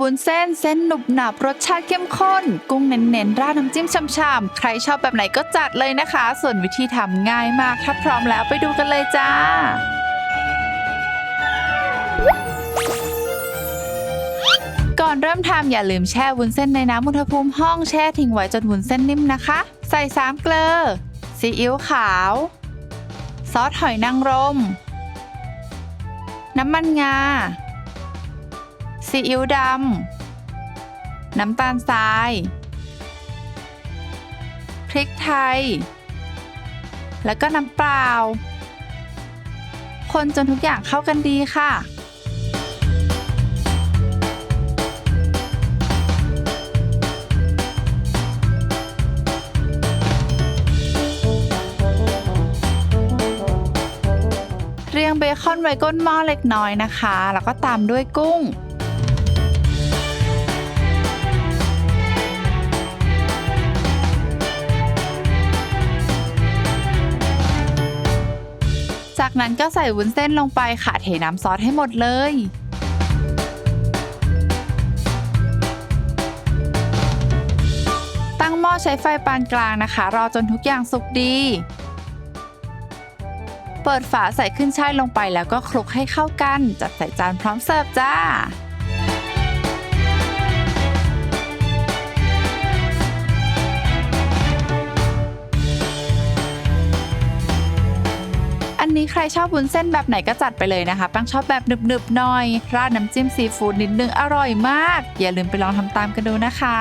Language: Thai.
วุ้นเส้น เส้นหนุบหนับรสชาติเข้มข้น กุ้งเน้นๆ ราดน้ำจิ้มฉ่ำๆ ใครชอบแบบไหนก็จัดเลยนะคะ ส่วนวิธีทำง่ายมาก ถ้าพร้อมแล้วไปดูกันเลยจ้าก่อนเริ่มทำอย่าลืมแช่วุ้นเส้นในน้ำอุณหภูมิห้องแช่ทิ้งไว้จนวุ้นเส้นนิ่มนะคะ ใส่3เกลือซีอิ๊วขาว ซอสหอยนางรม น้ำมันงา ซีอิ๊วดำ น้ำตาลทราย พริกไทย แล้วก็น้ำเปล่า คนจนทุกอย่างเข้ากันดีค่ะ เรียงเบคอนไว้ก้นหม้อเล็กน้อยนะคะ แล้วก็ตามด้วยกุ้ง จากนั้นก็ใส่วุ้นเส้นลงไปค่ะเทน้ำซอสให้หมดเลย ตั้งหม้อใช้ไฟปานกลางนะคะ รอจนทุกอย่างสุกดี เปิดฝาใส่ขึ้นช่ายลงไปแล้วก็คลุกให้เข้ากัน จัดใส่จานพร้อมเสิร์ฟจ้า นี้ใครชอบวุ้นเส้นแบบไหนก็จัดไปเลยนะคะปังชอบแบบหนึบๆหน่อย ราดน้ำจิ้มซีฟู้ดนิดนึงอร่อยมาก อย่าลืมไปลองทำตามกันดูนะคะ